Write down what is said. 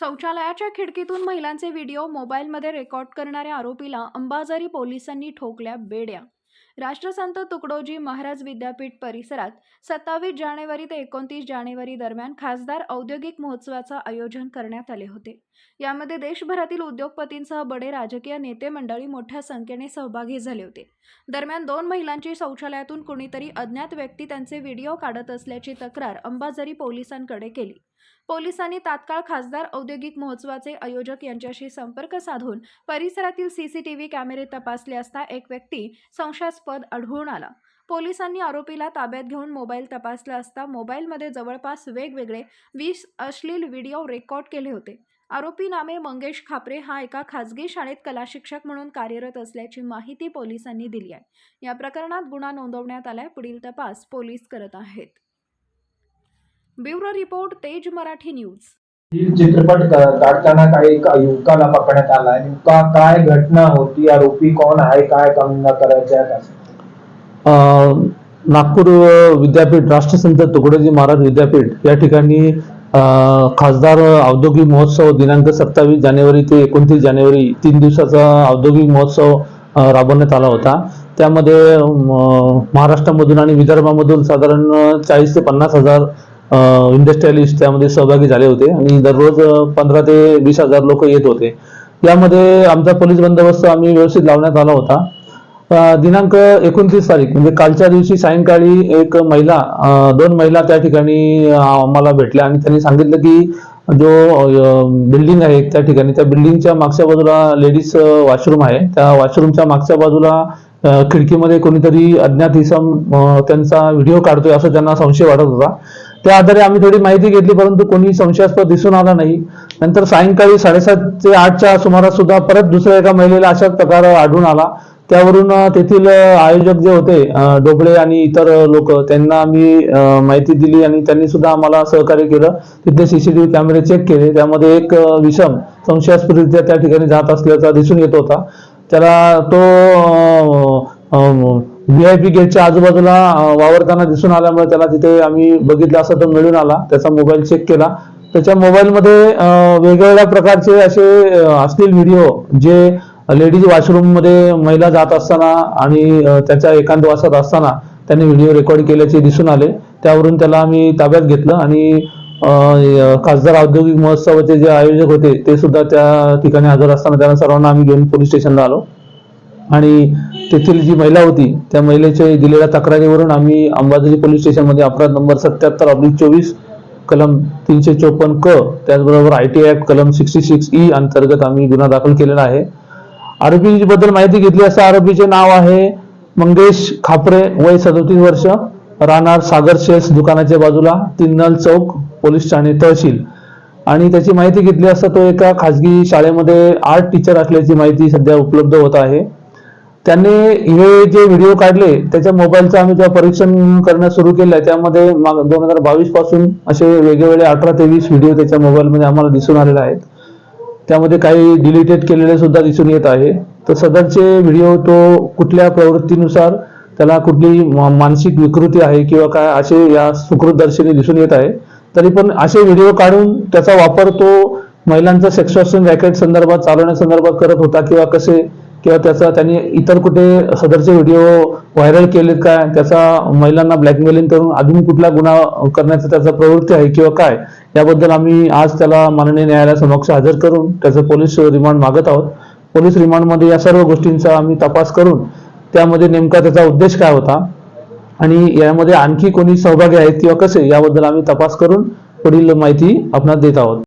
शौचालयाच्या खिडकीतून महिलांचे व्हिडिओ मोबाईलमध्ये रेकॉर्ड करणाऱ्या आरोपीला अंबाझरी पोलिसांनी ठोकल्या बेड्या. राष्ट्रसंत तुकडोजी महाराज विद्यापीठ परिसरात सत्तावीस जानेवारी ते एकोणतीस जानेवारी दरम्यान खासदार औद्योगिक महोत्सवाचं आयोजन करण्यात आले होते. यामध्ये देशभरातील उद्योगपतींसह बडे राजकीय नेते मंडळी मोठ्या संख्येने सहभागी झाले होते. दरम्यान दोन महिलांची शौचालयातून कुणीतरी अज्ञात व्यक्ती त्यांचे व्हिडिओ काढत असल्याची तक्रार अंबाझरी पोलिसांकडे केली. पोलिसांनी तात्काळ खासदार औद्योगिक महोत्सवाचे आयोजक यांच्याशी संपर्क साधून परिसरातील सीसीटीव्ही कॅमेरे तपासले असता एक व्यक्ती संशयास्पद आढळून आला. पोलिसांनी आरोपीला ताब्यात घेऊन मोबाईल तपासला असता मोबाईलमध्ये जवळपास वेगवेगळे वीस अश्लील व्हिडिओ रेकॉर्ड केले होते. आरोपी नामे मंगेश खापरे हा एका खासगी शाळेत कला शिक्षक म्हणून कार्यरत असल्याची माहिती पोलिसांनी दिली आहे. या प्रकरणात गुन्हा नोंदवण्यात आलाय. पुढील तपास पोलीस करत आहेत. ब्युरो रिपोर्ट तेज मराठी न्यूज. ही चित्रपट क- काढताना काही एका युवकाला पकडण्यात आला आहे. नेमका काय घटना होती? आरोपी कोण आहे? काय काम करायचे नागपूर विद्यापीठ राष्ट्रसंत तुकडोजी महाराज विद्यापीठ या ठिकाणी खासदार औद्योगिक महोत्सव दिनांक सत्तावीस जानेवारी ते एकोणतीस जानेवारी तीन दिवसाचा औद्योगिक महोत्सव राबवण्यात आला होता. त्यामध्ये महाराष्ट्रामधून आणि विदर्भामधून साधारण चाळीस ते पन्नास हजार इंडस्ट्रियलिस्ट त्यामध्ये सहभागी झाले होते आणि दररोज पंधरा ते वीस हजार लोक येत होते. यामध्ये आमचा पोलीस बंदोबस्त आम्ही व्यवस्थित लावण्यात आला होता. दिनांक एकोणतीस तारीख म्हणजे कालच्या दिवशी सायंकाळी एक महिला दोन महिला त्या ठिकाणी आम्हाला भेटल्या आणि त्यांनी सांगितलं की जो बिल्डिंग आहे त्या ठिकाणी त्या बिल्डिंगच्या मागच्या बाजूला लेडीज वॉशरूम आहे. त्या वॉशरूमच्या मागच्या बाजूला खिडकीमध्ये कोणीतरी अज्ञात इसम त्यांचा व्हिडिओ काढतोय असं त्यांना संशय वाटत होता. त्या आधारे आम्ही थोडी माहिती घेतली परंतु कोणी संशयास्पद दिसून आला नाही. नंतर सायंकाळी साडेसात ते आठच्या सुमारास सुद्धा परत दुसऱ्या एका महिलेला अशाच प्रकार आढळून आला. त्यावरून तेथील आयोजक जे होते डोबळे आणि इतर लोक त्यांना आम्ही माहिती दिली आणि त्यांनी सुद्धा आम्हाला सहकार्य केलं. तिथले सीसीटीव्ही कॅमेरे चेक केले. त्यामध्ये एक विषम संशयास्पदरित्या त्या ठिकाणी जात असल्याचा दिसून येत होता. त्याला तो व्हीआयपी गेटच्या आजूबाजूला वावरताना दिसून आल्यामुळे त्याला तिथे आम्ही बघितलं असं तो मिळून आला. त्याचा मोबाईल चेक केला. त्याच्या मोबाईलमध्ये वेगवेगळ्या प्रकारचे असे असतील व्हिडिओ जे लेडीज वॉशरूममध्ये महिला जात असताना आणि त्याच्या त्याच्या एकांतवासात असताना त्यांनी व्हिडिओ रेकॉर्ड केल्याचे दिसून आले. त्यावरून त्याला आम्ही ताब्यात घेतलं आणि खासदार औद्योगिक महोत्सवाचे जे आयोजक होते ते सुद्धा त्या ठिकाणी हजर असताना त्यांना सर्वांना आम्ही घेऊन पोलीस स्टेशनला आलो. आणि तेथील जी महिला होती त्या महिलेच्या दिलेल्या तक्रारीवरून आम्ही अंबाझरी पोलीस स्टेशनमध्ये अपराध नंबर सत्याहत्तर अब्लिक चोवीस कलम तीनशे चोपन्न क त्याचबरोबर आय टी ऍक्ट कलम सिक्स्टी सिक्स ई अंतर्गत आम्ही गुन्हा दाखल केलेला आहे. आरोपीबद्दल माहिती घेतली असता आरोपीचे नाव आहे मंगेश खापरे वय सदोतीस वर्ष राहणार सागर शेल्स दुकानाच्या बाजूला तिन्नल चौक पोलीस ठाणे तहसील. आणि त्याची माहिती घेतली असता तो एका खासगी शाळेमध्ये आर्ट टीचर असल्याची माहिती सध्या उपलब्ध होत आहे. त्यांनी हे जे व्हिडिओ काढले त्याच्या मोबाईलचं आम्ही जेव्हा परीक्षण करणं सुरू केलं आहे त्यामध्ये दोन हजार बावीसपासून असे वेगवेगळे अठरा ते वीस व्हिडिओ त्याच्या मोबाईलमध्ये आम्हाला दिसून आलेले आहेत. त्यामध्ये काही डिलिटेड केलेले सुद्धा दिसून येत आहे. तर सदरचे व्हिडिओ तो कुठल्या प्रवृत्तीनुसार त्याला कुठली मानसिक विकृती आहे किंवा काय असे या सुकृतदर्शनी दिसून येत आहे. तरी पण असे व्हिडिओ काढून त्याचा वापर तो महिलांचा सेक्सुअल रॅकेट संदर्भात चालवण्यासंदर्भात करत होता किंवा कसे किंवा त्याचा त्यांनी इतर कुठे सदरचे व्हिडिओ व्हायरल केलेत काय? त्याचा महिलांना ब्लॅकमेलिंग करून अजून कुठला गुन्हा करण्याचा त्याचा प्रवृत्ती आहे किंवा काय? याबद्दल आम्ही आज त्याला माननीय न्यायालयासमक्ष हजर करून त्याचं पोलीस रिमांड मागत आहोत. पोलीस रिमांडमध्ये या सर्व गोष्टींचा आम्ही तपास करून त्यामध्ये नेमका त्याचा उद्देश काय होता आणि यामध्ये आणखी कोणी सहभागी आहेत किंवा कसे याबद्दल आम्ही तपास करून पुढील माहिती आपणास देत आहोत.